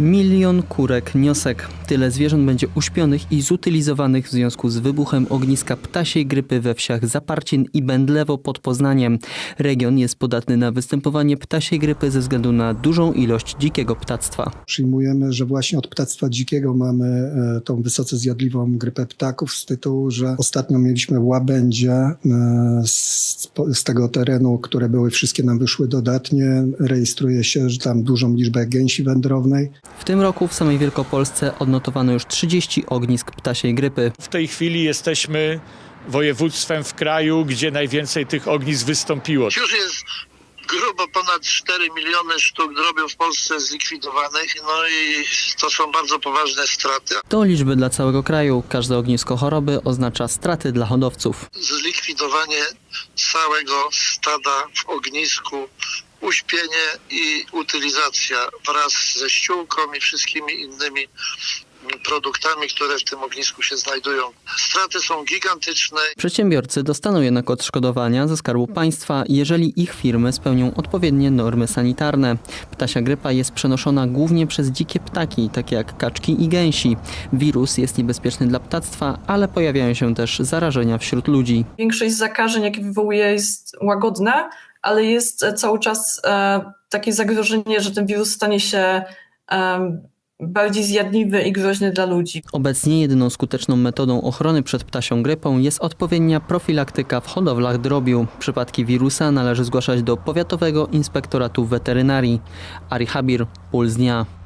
Milion kurek niosek. Tyle zwierząt będzie uśpionych i zutylizowanych w związku z wybuchem ogniska ptasiej grypy we wsiach Zaparcin i Będlewo pod Poznaniem. Region jest podatny na występowanie ptasiej grypy ze względu na dużą ilość dzikiego ptactwa. Przyjmujemy, że właśnie od ptactwa dzikiego mamy e, tą wysoce zjadliwą grypę ptaków z tytułu, że ostatnio mieliśmy łabędzie e, z, z tego terenu, które były wszystkie nam wyszły dodatnie. Rejestruje się, że tam dużą liczbę gęsi wędrownej. W tym roku w samej Wielkopolsce odnotowano już 30 ognisk ptasiej grypy. W tej chwili jesteśmy województwem w kraju, gdzie najwięcej tych ognisk wystąpiło. Już jest grubo ponad 4 miliony sztuk drobiu w Polsce zlikwidowanych, no i to są bardzo poważne straty. To liczby dla całego kraju. Każde ognisko choroby oznacza straty dla hodowców. Zlikwidowanie całego stada w ognisku, uśpienie i utylizacja wraz ze ściółką i wszystkimi innymi produktami, które w tym ognisku się znajdują. Straty są gigantyczne. Przedsiębiorcy dostaną jednak odszkodowania ze Skarbu Państwa, jeżeli ich firmy spełnią odpowiednie normy sanitarne. Ptasia grypa jest przenoszona głównie przez dzikie ptaki, takie jak kaczki i gęsi. Wirus jest niebezpieczny dla ptactwa, ale pojawiają się też zarażenia wśród ludzi. Większość zakażeń, jakie wywołuje, jest łagodna, ale jest e, cały czas e, takie zagrożenie, że ten wirus stanie się em, bardziej zjadliwy i groźny dla ludzi. Obecnie jedyną skuteczną metodą ochrony przed ptasią grypą jest odpowiednia profilaktyka w hodowlach drobiu. Przypadki wirusa należy zgłaszać do Powiatowego Inspektoratu Weterynarii. Ari Habir, Puls Dnia.